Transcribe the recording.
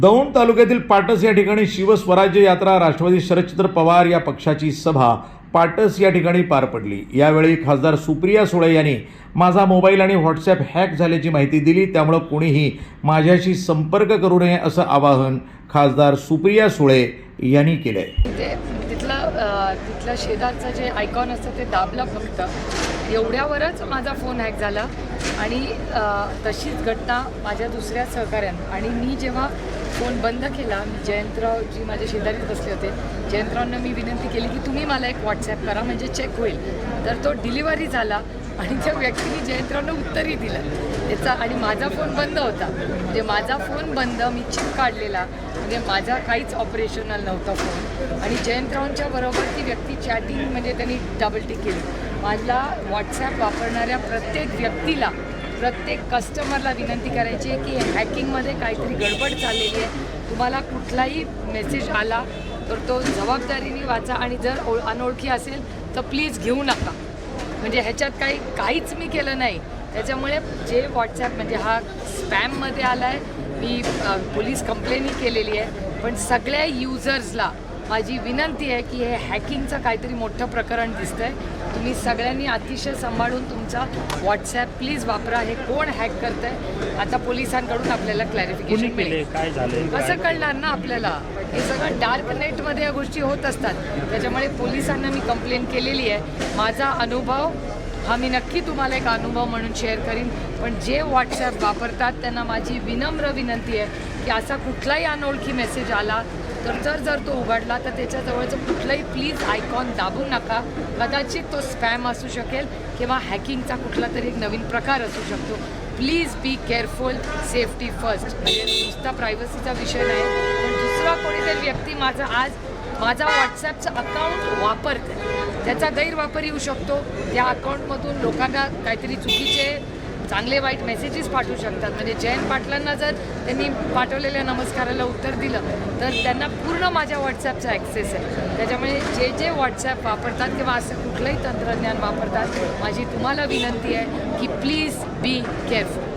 दौंड तालुक्यातील पाटस या ठिकाणी शिवस्वराज्य यात्रा राष्ट्रवादी शरदचंद्र पवार या पक्षाची सभा पाटस या ठिकाणी पार पडली. यावेळी खासदार सुप्रिया सुळे यांनी माझा मोबाईल आणि व्हॉट्सॲप हॅक झाल्याची माहिती दिली. त्यामुळं कोणीही माझ्याशी संपर्क करू नये असं आवाहन खासदार सुप्रिया सुळे यांनी केलं आहे म्हणजे तिथलं शेजारचं जे आयकॉन असतं ते दाबलं फक्त. एवढ्यावरच माझा फोन हॅक झाला. आणि तशीच घटना माझ्या दुसऱ्या सहकाऱ्यानं. आणि मी जेव्हा फोन बंद केला मी जयंतराव जी माझ्या शेजारीच बसले होते. जयंतरावांना मी विनंती केली की तुम्ही मला एक व्हॉट्सॲप करा म्हणजे चेक होईल. तर तो डिलिव्हरी झाला. आणि त्या व्यक्तीने जयंतरावनं उत्तरही दिलं त्याचा आणि माझा फोन बंद होता. म्हणजे माझा फोन बंद मी चिप काढलेला. म्हणजे माझा काहीच ऑपरेशनल नव्हता फोन. आणि जयंतरावांच्या बरोबर ती व्यक्ती चॅटिंग म्हणजे त्यांनी डबल टिक केली. माझा व्हॉट्सॲप वापरणाऱ्या प्रत्येक व्यक्तीला प्रत्येक कस्टमरला विनंती करायची आहे की हॅकिंगमध्ये काहीतरी गडबड चाललेली आहे. तुम्हाला कुठलाही मेसेज आला तर तो जबाबदारीने वाचा. आणि जर ओ अनोळखी असेल तर प्लीज घेऊ नका. म्हणजे ह्याच्यात काही काहीच मी केलं नाही. त्याच्यामुळे जे व्हॉट्सॲप म्हणजे हा स्पॅममध्ये आला आहे मी पोलीस कंप्लेनही केलेली आहे. पण सगळ्या युजर्सला माझी विनंती आहे की हे हॅकिंगचं काहीतरी मोठं प्रकरण दिसतं आहे तुम्ही सगळ्यांनी अतिशय सांभाळून तुमचा व्हॉट्सॲप प्लीज वापरा. हे कोण हॅक करतं आहे आता पोलिसांकडून आपल्याला क्लॅरिफिकेशन केले मिळेल. काय झाले कसं कळणार ना आपल्याला? हे सगळं डार्क नेटमध्ये या गोष्टी होत असतात. त्याच्यामुळे पोलिसांना मी कंप्लेंट केलेली आहे. माझा अनुभव हा मी नक्की तुम्हाला एक अनुभव म्हणून शेअर करीन. पण जे व्हॉट्सॲप वापरतात त्यांना माझी विनम्र विनंती आहे की असा कुठलाही अनोळखी मेसेज आला तर जर जर तो उघडला तर त्याच्याजवळचं कुठलंही प्लीज आयकॉन दाबू नका. कदाचित तो स्पॅम असू शकेल किंवा हॅकिंगचा कुठला तरी एक नवीन प्रकार असू शकतो. Please be careful safety first म्हणजे नुसता प्रायव्हसीचा विषय नाही. पण दुसरा कोणीतरी व्यक्ती माझा आज माझा व्हॉट्सॲपचं अकाउंट वापरते त्याचा गैरवापर येऊ शकतो. त्या अकाउंटमधून लोकांना काहीतरी चुकीचे चांगले वाईट मेसेजेस पाठवू शकतात. म्हणजे जयंत पाटलांना जर त्यांनी पाठवलेल्या नमस्काराला उत्तर दिलं तर त्यांना पूर्ण माझ्या व्हॉट्सॲपचा ॲक्सेस आहे. त्याच्यामुळे जे जे व्हॉट्सॲप वापरतात किंवा असं कुठलंही तंत्रज्ञान वापरतात माझी तुम्हाला विनंती आहे की प्लीज बी केअरफुल